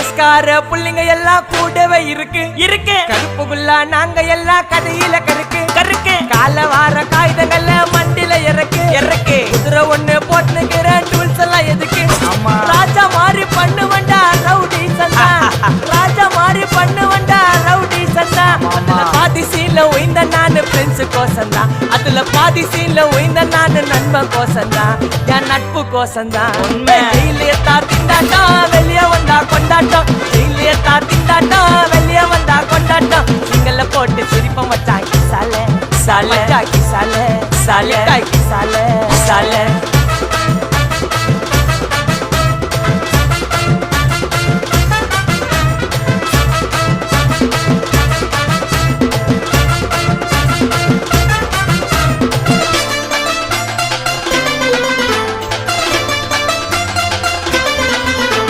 பேஸ்கார புள்ளைங்க எல்லாம் கூடவே இருக்கு. இருக்கு. கருப்புக்குள்ள நாங்க எல்லாம் கதையில கருக்கு. கருக்கு. கால வார காகிதங்கள்ல மண்டில இறக்கு. இறக்கு. குதிரை ஒண்ணு போட்டுக்கிற டூல்ஸ் எல்லாம் எதுக்கு? ஆமா. ராஜா மாதிரி பண்ணுவண்டா ரவுடி சந்தா ராஜா மாதிரி பண்ணுவண்டா ரவுடி சந்தா அதுல பாதி சீன்ல உயிந்த நானு ஃப்ரெண்ட்ஸ் கோசந்தா அதுல பாதி சீன்ல உயிந்த நானு நண்பன் கோசந்தா என் நட்பு கோசந்தா உண்மை. ஜெயிலே Sale, sale, sale, sale, sale, sale, sale, sale, sale, sale, sale, sale, sale, sale,